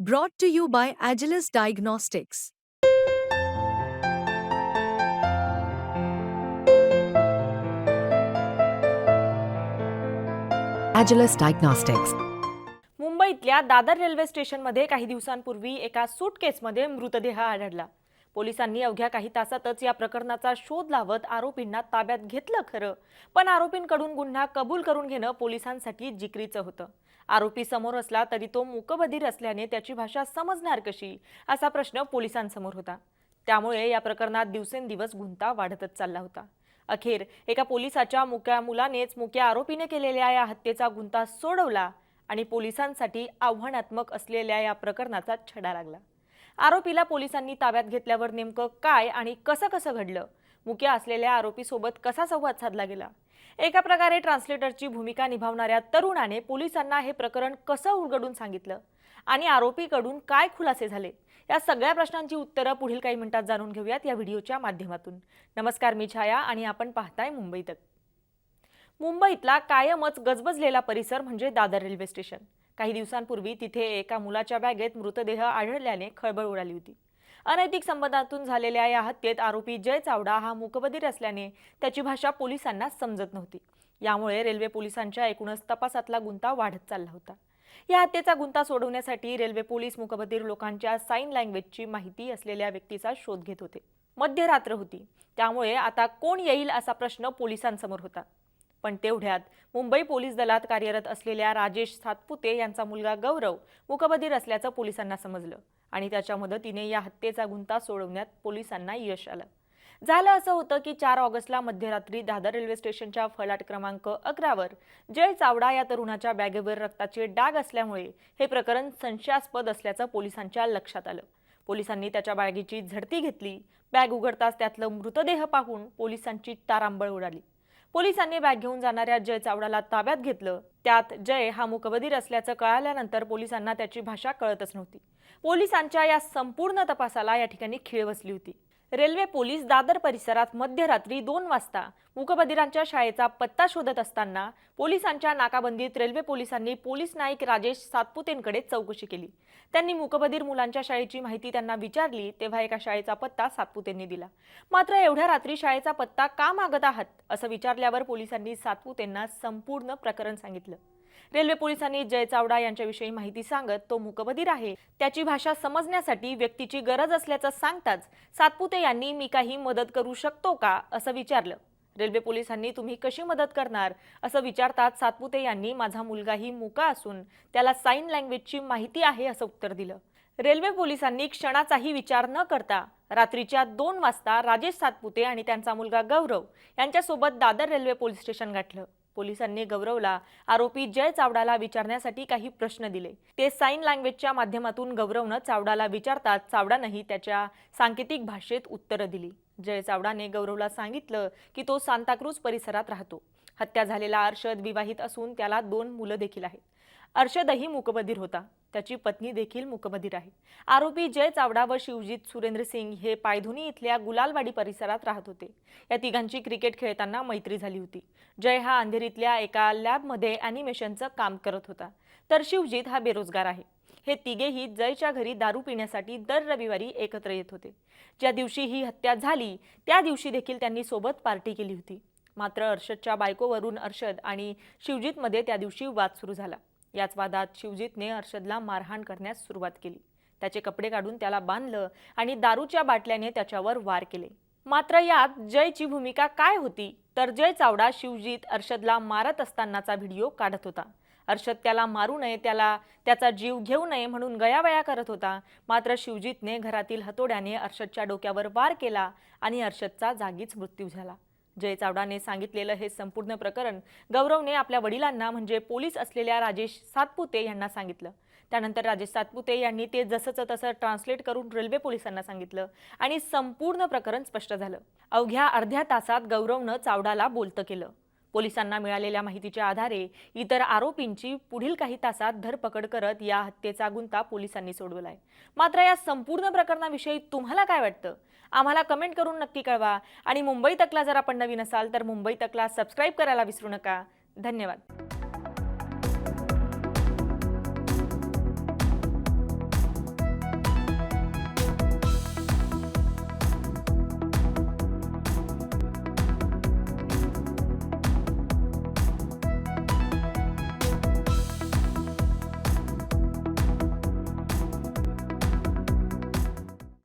Brought to you by Agilus Diagnostics. Agilus Diagnostics. मुंबईतल्या Dadar railway स्टेशनमध्ये काही दिवसांपूर्वी एका सूटकेसमध्ये मृतदेह आढळला पोलिसांनी अवघ्या काही तासातच या प्रकरणाचा शोध लावत आरोपींना ताब्यात घेतलं खरं. पण आरोपींकडून गुन्हा कबूल करून घेणं पोलिसांसाठी जिकरीचं होतं. आरोपी समोर असला तरी तो मुकबधीर असल्याने त्याची भाषा समजणार कशी असा प्रश्न पोलिसांसमोर होता. त्यामुळे या प्रकरणात दिवसेंदिवस गुंता वाढतच चालला होता. अखेर एका पोलिसाच्या मुक्या मुलानेच मुक्या आरोपीने केलेल्या या हत्येचा गुंता सोडवला आणि पोलिसांसाठी आव्हानात्मक असलेल्या या प्रकरणाचा छडा लागला. आरोपीला पोलिसांनी ताब्यात घेतल्यावर नेमकं काय आणि कसं कसं घडलं? मुख्य असलेल्या आरोपीसोबत कसा संवाद साधला गेला? एका प्रकारे ट्रान्सलेटरची भूमिका निभावणाऱ्या तरुणाने पोलिसांना हे प्रकरण कसं उलगडून सांगितलं? आणि आरोपीकडून काय खुलासे झाले? या सगळ्या प्रश्नांची उत्तरं पुढील काही मिनिटात जाणून घेऊयात या व्हिडिओच्या माध्यमातून. नमस्कार मी छाया आणि आपण पाहताय मुंबईत मुंबईतला कायमच गजबजलेला परिसर म्हणजे दादर रेल्वे स्टेशन. काही दिवसांपूर्वी तिथे एका मुलाच्या बॅगेत मृतदेह आढळल्याने खळबळ उडाली होती. अनैतिक संबंधातून झालेल्या या हत्येत आरोपी जय चावडा हा मूकबधीर असल्याने त्याची भाषा पोलिसांना समजत नव्हती. यामुळे रेल्वे पोलिसांच्या एकूणच तपासातला गुंता वाढत चालला होता. या हत्येचा गुंता सोडवण्यासाठी रेल्वे पोलीस मुकबधीर लोकांच्या साईन लँग्वेजची माहिती असलेल्या व्यक्तीचा शोध घेत होते. मध्यरात्र होती. त्यामुळे आता कोण येईल असा प्रश्न पोलिसांसमोर होता. पण तेवढ्यात मुंबई पोलीस दलात कार्यरत असलेल्या राजेश सातपुते यांचा मुलगा गौरव मुकबधीर असल्याचं पोलिसांना समजलं आणि त्याच्या मदतीने या हत्येचा गुंता सोडवण्यात पोलिसांना यश आलं. झालं असं होतं की चार ऑगस्टला मध्यरात्री दादर रेल्वे स्टेशनच्या फलाट क्रमांक अकरावर जय चावडा या तरुणाच्या बॅगेवर रक्ताचे डाग असल्यामुळे हे प्रकरण संशयास्पद असल्याचं पोलिसांच्या लक्षात आलं. पोलिसांनी त्याच्या बॅगेची झडती घेतली. बॅग उघडताच त्यातलं मृतदेह पाहून पोलिसांची तारांबळ उडाली. पोलिसांनी बॅग घेऊन जाणाऱ्या जय चावडाला ताब्यात घेतलं. त्यात जय हा मुकबधीर असल्याचं कळाल्यानंतर पोलिसांना त्याची भाषा कळतच नव्हती. पोलिसांच्या या संपूर्ण तपासाला या ठिकाणी खीळ बसली होती. रेल्वे पोलीस दादर परिसरात मध्यरात्री दोन वाजता मूकबधिरांच्या शाळेचा पत्ता शोधत असताना पोलिसांच्या नाकाबंदीत रेल्वे पोलिसांनी पोलीस नाईक राजेश सातपुतेंकडे चौकशी केली. त्यांनी मूकबधीर मुलांच्या शाळेची माहिती त्यांना विचारली तेव्हा एका शाळेचा पत्ता सातपुतेंनी दिला. मात्र एवढ्या रात्री शाळेचा पत्ता का मागत आहात? असं विचारल्यावर पोलिसांनी सातपुतेंना संपूर्ण प्रकरण सांगितलं. रेल्वे पोलिसांनी जय चावडा यांच्याविषयी माहिती सांगत तो मुकबधीर आहे. त्याची भाषा समजण्यासाठी व्यक्तीची गरज असल्याचं सांगताच सातपुते यांनी मी काही मदत करू शकतो का असं विचारलं. रेल्वे पोलिसांनी तुम्ही कशी मदत करणार? असं विचारतात सातपुते यांनी माझा मुलगाही मुका असून त्याला साईन लँग्वेजची माहिती आहे असं उत्तर दिलं. रेल्वे पोलिसांनी क्षणाचाही विचार न करता रात्रीच्या दोन वाजता राजेश सातपुते आणि त्यांचा मुलगा गौरव यांच्यासोबत दादर रेल्वे पोलीस स्टेशन गाठलं. पोलिसांनी गौरवला. आरोपी जय चावडाला विचारण्यासाठी काही प्रश्न दिले. ते साईन लँग्वेजच्या माध्यमातून गौरवनं चावडाला विचारतात. चावडानंही त्याच्या सांकेतिक भाषेत उत्तरं दिली. जय चावडाने गौरवला सांगितलं की तो सांताक्रूज परिसरात राहतो. हत्या झालेला अर्षद विवाहित असून त्याला दोन मुलं देखील आहेत. अर्षदही मूकबधीर होता. त्याची पत्नी देखील मूकबधीर आहे. आरोपी जय चावडा व शिवजीत सुरेंद्र सिंग हे पायधुनी इथल्या गुलालवाडी परिसरात राहत होते. या तिघांची क्रिकेट खेळताना मैत्री झाली होती. जय हा अंधेरीतल्या एका लॅबमध्ये अॅनिमेशनचं काम करत होता. तर शिवजीत हा बेरोजगार आहे. हे तिघेही जयच्या घरी दारू पिण्यासाठी दर रविवारी एकत्र येत होते. ज्या दिवशी ही हत्या झाली त्या दिवशी देखील त्यांनी सोबत पार्टी केली होती. मात्र अर्षदच्या बायकोवरून अर्षद आणि शिवजीतमध्ये त्या दिवशी वाद सुरू झाला. याच वादात शिवजीतने अर्षदला मारहाण करण्यास सुरुवात केली. त्याचे कपडे काढून त्याला बांधलं आणि दारूच्या बाटल्याने त्याच्यावर वार केले. मात्र यात जयची भूमिका काय होती? तर जय चावडा शिवजीत अर्षदला मारत असतानाचा व्हिडिओ काढत होता. अर्षद त्याला मारू नये त्याला त्याचा जीव घेऊ नये म्हणून गयावया करत होता. मात्र शिवजीतने घरातील हतोड्याने अर्षदच्या डोक्यावर वार केला आणि अर्षदचा जागीच मृत्यू झाला. जय चावडाने सांगितलेलं हे संपूर्ण प्रकरण गौरवने आपल्या वडिलांना म्हणजे पोलीस असलेल्या राजेश सातपुते यांना सांगितलं. त्यानंतर राजेश सातपुते यांनी ते जसंच तसं ट्रान्सलेट करून रेल्वे पोलिसांना सांगितलं आणि संपूर्ण प्रकरण स्पष्ट झालं. अवघ्या अर्ध्या तासात गौरवनं चावडाला बोलतं केलं. पोलिसांना मिळालेल्या माहितीच्या आधारे इतर आरोपींची पुढील काही तासात धरपकड करत या हत्येचा गुंता पोलिसांनी सोडवलाय. मात्र या संपूर्ण प्रकरणाविषयी तुम्हाला काय वाटतं? आम्हाला कमेंट करून नक्की कळवा. आणि मुंबई तकला जर आपण नवीन असाल तर मुंबई तकला सबस्क्राईब करायला विसरू नका. धन्यवाद.